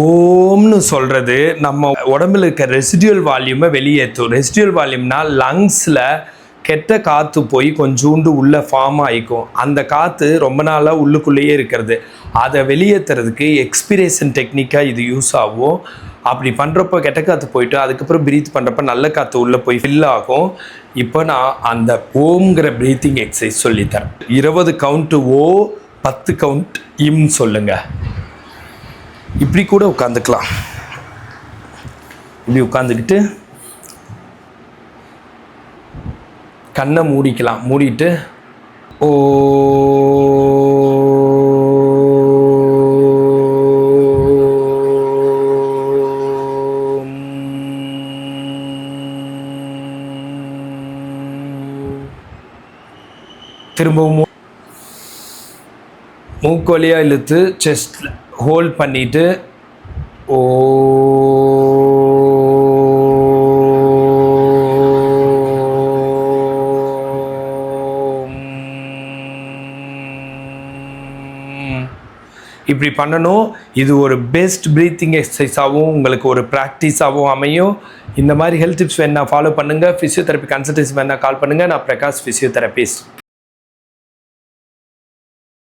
ஓம்னு சொல்கிறது நம்ம உடம்புல இருக்க ரெசிடியூல் வால்யூமை வெளியேற்றும். ரெசிடியூல் வால்யூம்னா லங்ஸில் கெட்ட காற்று போய் கொஞ்சோண்டு உள்ளே ஃபார்ம் ஆகிக்கும் அந்த காற்று ரொம்ப நாளாக உள்ளுக்குள்ளேயே இருக்கிறது. அதை வெளியேற்றுறதுக்கு எக்ஸ்பிரேஷன் டெக்னிக்காக இது யூஸ் ஆகும். அப்படி பண்ணுறப்போ கெட்ட காற்று போயிட்டு அதுக்கப்புறம் ப்ரீத் பண்ணுறப்ப நல்ல காற்று உள்ளே போய் ஃபில் ஆகும். இப்போ நான் அந்த ஓம்ங்கிற ப்ரீத்திங் எக்ஸசைஸ் சொல்லித்தரேன் இருபது கவுண்ட்டு ஓ பத்து கவுண்ட் இம் சொல்லுங்கள் இப்படி கூட உட்காந்துக்கலாம் இப்படி உட்காந்துக்கிட்டு கண்ணை மூடிக்கலாம். மூடிட்டு ஓ திரும்பவும் மூக்கு வழியாக இழுத்து செஸ்ட் ஹோல்ட் பண்ணிட்டு ஓ இப்படி பண்ணணும். இது ஒரு பெஸ்ட் ப்ரீத்திங் எக்ஸசைஸாகவும் உங்களுக்கு ஒரு ப்ராக்டிஸாகவும் அமையும். இந்த மாதிரி ஹெல்த் டிப்ஸ் வேணால் ஃபாலோ பண்ணுங்கள் ஃபிசியோதெரப்பி கன்சல்டேஷன் வேணால் கால் பண்ணுங்கள் நான் பிரகாஷ் ஃபிசியோதெரபிஸ்ட்